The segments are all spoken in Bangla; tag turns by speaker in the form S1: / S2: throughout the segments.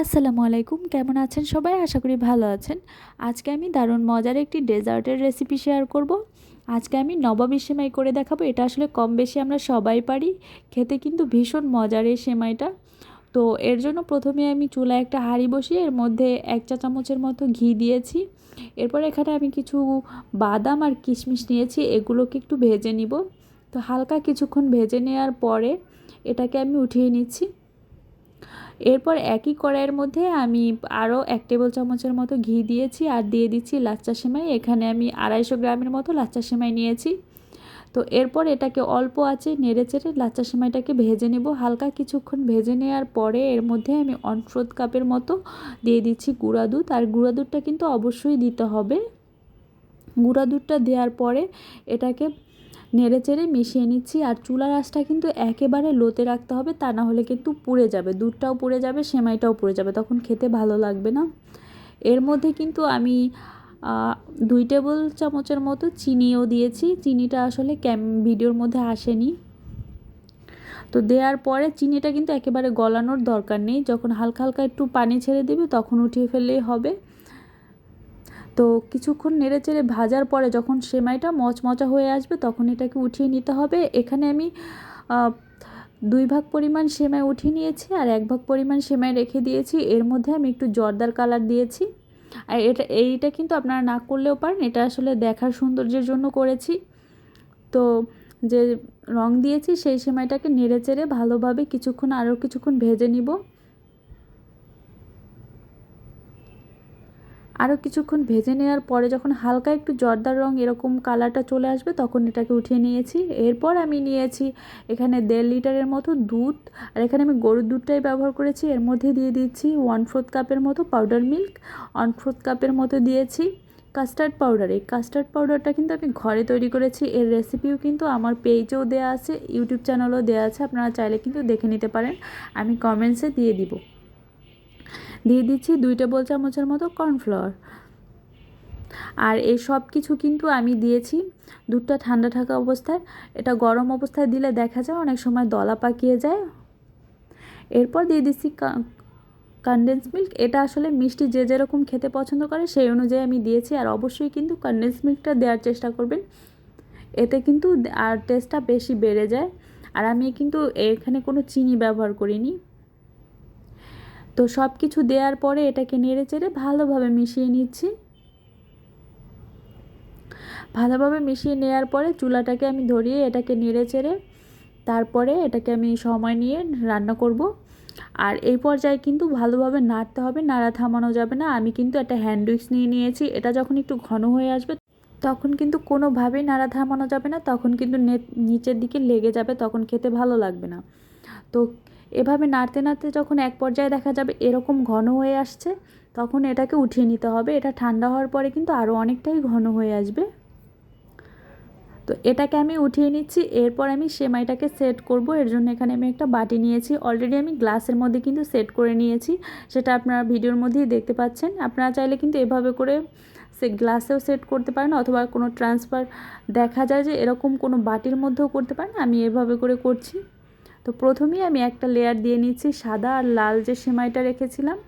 S1: আসসালামু আলাইকুম, কেমন আছেন সবাই? আশা করি ভালো আছেন। আজকে আমি দারুণ মজার একটি ডেজার্টের রেসিপি শেয়ার করব। আজকে আমি নবাবী সেমাই করে দেখাবো। এটা আসলে কম বেশি আমরা সবাই পারি। খেতে কিন্তু ভীষণ মজার এই সেমাইটা। তো এর জন্য প্রথমে আমি চুলায় একটা হাঁড়ি বসিয়ে এর মধ্যে এক চা চামচের মতো ঘি দিয়েছি। এরপর এখানে আমি কিছু বাদাম আর কিশমিশ নিয়েছি। এগুলোকে একটু ভেজে নিব। তো হালকা কিছুক্ষণ ভেজে নেওয়ার পরে এটাকে আমি উঠিয়ে নিচ্ছি। এরপর একই কড়াইয়ের মধ্যে আমি আরও এক টেবিল চামচের মতো ঘি দিয়েছি আর দিয়ে দিচ্ছি লাচ্চা সেমাই। এখানে আমি আড়াইশো গ্রামের মতো লাচ্চা সেমাই নিয়েছি। তো এরপর এটাকে অল্প আছে নেড়ে চেড়ে লাচ্চা সেমাইটাকে ভেজে নেব। হালকা কিছুক্ষণ ভেজে নেওয়ার পরে এর মধ্যে আমি অনফ্রোদ কাপের মতো দিয়ে দিচ্ছি গুঁড়া দুধ। আর গুঁড়া দুধটা কিন্তু অবশ্যই দিতে হবে। গুঁড়া দুধটা দেওয়ার পরে এটাকে নেড়ে চেড়ে মিশিয়ে নিচ্ছি আর চুলার আঁচটা কিন্তু একেবারে লোতে রাখতে হবে, তা না হলে কিন্তু পুড়ে যাবে। দুধটাও পুড়ে যাবে, সেমাইটাও পুড়ে যাবে, তখন খেতে ভালো লাগবে না। এর মধ্যে কিন্তু আমি দুই টেবিল চামচের মতো চিনিও দিয়েছি। চিনিটা আসলে ক্যাম, ভিডিওর মধ্যে আসেনি। তো দেওয়ার পরে চিনিটা কিন্তু একেবারে গলানোর দরকার নেই। যখন হালকা হালকা একটু পানি ছেড়ে দেবে, তখন উঠিয়ে ফেললেই হবে। তো কিছুক্ষণ নেড়ে চেড়ে ভাজার পরে যখন সেমাইটা মচমচা হয়ে আসবে, তখন এটাকে উঠিয়ে নিতে হবে। এখানে আমি দুই ভাগ পরিমাণ সেমাই উঠিয়ে নিয়েছি আর এক ভাগ পরিমাণ সেমাই রেখে দিয়েছি। এর মধ্যে আমি একটু জর্দার কালার দিয়েছি। আর এটা, এইটা কিন্তু আপনারা না করলেও পারেন, এটা আসলে দেখার সৌন্দর্যের জন্য করেছি। তো যে রং দিয়েছি, সেই সেমাইটাকে নেড়ে চেড়ে ভালোভাবে কিছুক্ষণ আরও কিছুক্ষণ ভেজে নিব। আরও কিছুক্ষণ ভেজে নেওয়ার পরে যখন হালকা একটু জর্দার রং এরকম কালারটা চলে আসবে, তখন এটাকে উঠিয়ে নিয়েছি। এরপর আমি নিয়েছি এখানে দেড় লিটারের মতো দুধ, আর এখানে আমি গরুর দুধটাই ব্যবহার করেছি। এর মধ্যে দিয়ে দিচ্ছি ওয়ান ফোর্থ কাপের মতো পাউডার মিল্ক ওয়ান ফোর্থ কাপের মতো দিয়েছি কাস্টার্ড পাউডার এই কাস্টার্ড পাউডারটা কিন্তু আমি ঘরে তৈরি করেছি। এর রেসিপিও কিন্তু আমার পেজেও দেওয়া আছে ইউটিউব চ্যানেলও দেওয়া আছে, আপনারা চাইলে কিন্তু দেখে নিতে পারেন। আমি কমেন্টসে দিয়ে দিব। দিয়ে দিচ্ছি দুই টেবিল চামচের মতো কর্নফ্লাওয়ার। আর এই সব কিছু কিন্তু আমি দিয়েছি দুধটা ঠান্ডা থাকা অবস্থায়। এটা গরম অবস্থায় দিলে দেখা যায় অনেক সময় দলা পাকিয়ে যায়। এরপর দিয়ে দিচ্ছি কনডেন্স মিল্ক এটা আসলে মিষ্টি যে যেরকম খেতে পছন্দ করে সেই অনুযায়ী আমি দিয়েছি। আর অবশ্যই কিন্তু কনডেন্স মিল্কটা দেওয়ার চেষ্টা করবেন। এতে কিন্তু আর টেস্টটা বেশি বেড়ে যায়। আর আমি কিন্তু এখানে কোনো চিনি ব্যবহার করিনি। তো সব কিছু দেওয়ার পরে এটাকে নেড়ে চেড়ে ভালোভাবে মিশিয়ে নিচ্ছি। ভালোভাবে মিশিয়ে নেওয়ার পরে চুলাটাকে আমি ধরিয়ে এটাকে নেড়ে চেড়ে তারপরে এটাকে আমি সময় নিয়ে রান্না করব। আর এই পর্যায়ে কিন্তু ভালোভাবে নাড়তে হবে, নাড়া থামানো যাবে না। আমি কিন্তু একটা হ্যান্ড উইক্স নিয়ে নিয়েছি, এটা যখন একটু ঘন হয়ে আসবে তখন কিন্তু কোনোভাবেই নাড়া থামানো যাবে না, তখন কিন্তু নিচের দিকে লেগে যাবে, তখন খেতে ভালো লাগবে না। তো এভাবে নাড়তে নাড়তে যখন এক পর্যায়ে দেখা যাবে এরকম ঘন হয়ে আসছে, তখন এটাকে উঠিয়ে নিতে হবে। এটা ঠান্ডা হওয়ার পরে কিন্তু আরও অনেকটাই ঘন হয়ে আসবে। তো এটাকে আমি উঠিয়ে নিচ্ছি। এরপর আমি সেমাইটাকে সেট করব। এর জন্য এখানে আমি একটা বাটি নিয়েছি। অলরেডি আমি গ্লাসের মধ্যে কিন্তু সেট করে নিয়েছি। সেটা আপনারা ভিডিওর মধ্যেই দেখতে পাচ্ছেন। আপনারা চাইলে কিন্তু এভাবে করে সে গ্লাসেও সেট করতে পারেন অথবা কোনো ট্রান্সফার দেখা যায় যে এরকম কোনো বাটির মধ্যেও করতে পারেন। আমি এভাবে করে করছি। তো প্রথমেই আমি একটা লেয়ার দিয়ে নিচ্ছি সাদা আর লাল যে সেমাইটা রেখেছিলাম,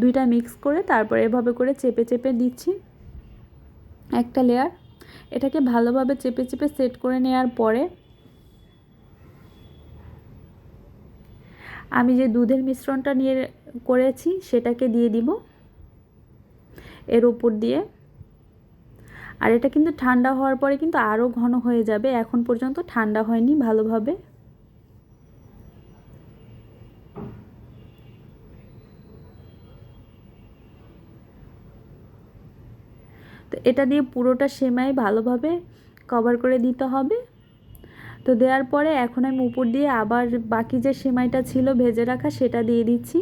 S1: দুইটা মিক্স করে তারপর এভাবে করে চেপে চেপে দিচ্ছি একটা লেয়ার এটাকে ভালোভাবে চেপে চেপে সেট করে নেওয়ার পরে আমি যে দুধের মিশ্রণটা নিয়ে করেছি সেটাকে দিয়ে দিব এর উপর দিয়ে। আর এটা কিন্তু ঠান্ডা হওয়ার পরে কিন্তু আরও ঘন হয়ে যাবে, এখন পর্যন্ত ঠান্ডা হয়নি ভালোভাবে। তো এটা দিয়ে পুরোটা সেমাই ভালোভাবে কভার করে দিতে হবে। তো দেওয়ার পরে এখন আমি উপর দিয়ে আবার বাকি যে সেমাইটা ছিল ভেজে রাখা সেটা দিয়ে দিচ্ছি।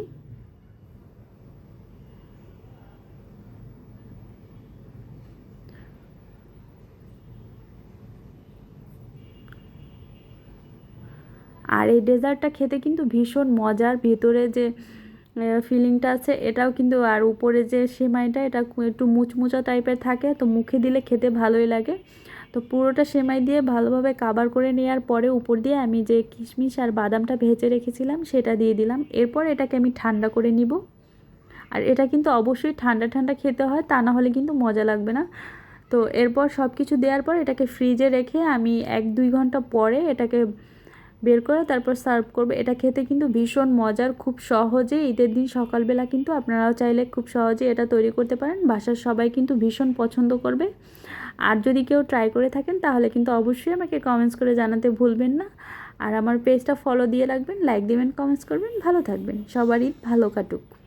S1: আর এই ডেজার্টটা খেতে কিন্তু ভীষণ মজার। ভেতরে যে ফিলিংটা আছে, এটাও কিন্তু আর উপরে যে সেমাইটা, এটা একটু মুচমুচা টাইপের থাকে, তো মুখে দিলে খেতে ভালোই লাগে। তো পুরোটা সেমাই দিয়ে ভালোভাবে কাবার করে নেওয়ার পরে উপর দিয়ে আমি যে কিশমিশ আর বাদামটা ভেজে রেখেছিলাম, সেটা দিয়ে দিলাম। এরপর এটাকে আমি ঠান্ডা করে নিব। আর এটা কিন্তু অবশ্যই ঠান্ডা ঠান্ডা খেতে হয়, তা না হলে কিন্তু মজা লাগবে না। তো এরপর সব কিছু দেওয়ার পর এটাকে ফ্রিজে রেখে আমি এক দুই ঘণ্টা পরে এটাকে বের করে তারপর সার্ভ করবে। এটা খেতে কিন্তু ভীষণ মজার, খুব সহজে। ঈদের দিন সকালবেলা কিন্তু আপনারাও চাইলে খুব সহজে এটা তৈরি করতে পারেন। বাসার সবাই কিন্তু ভীষণ পছন্দ করবে। আর যদি কেউ ট্রাই করে থাকেন, তাহলে কিন্তু অবশ্যই আমাকে কমেন্টস করে জানাতে ভুলবেন না। আর আমার পেজটা ফলো দিয়ে রাখবেন লাইক দেবেন কমেন্টস করবেন। ভালো থাকবেন। সবারই ভালো কাটুক।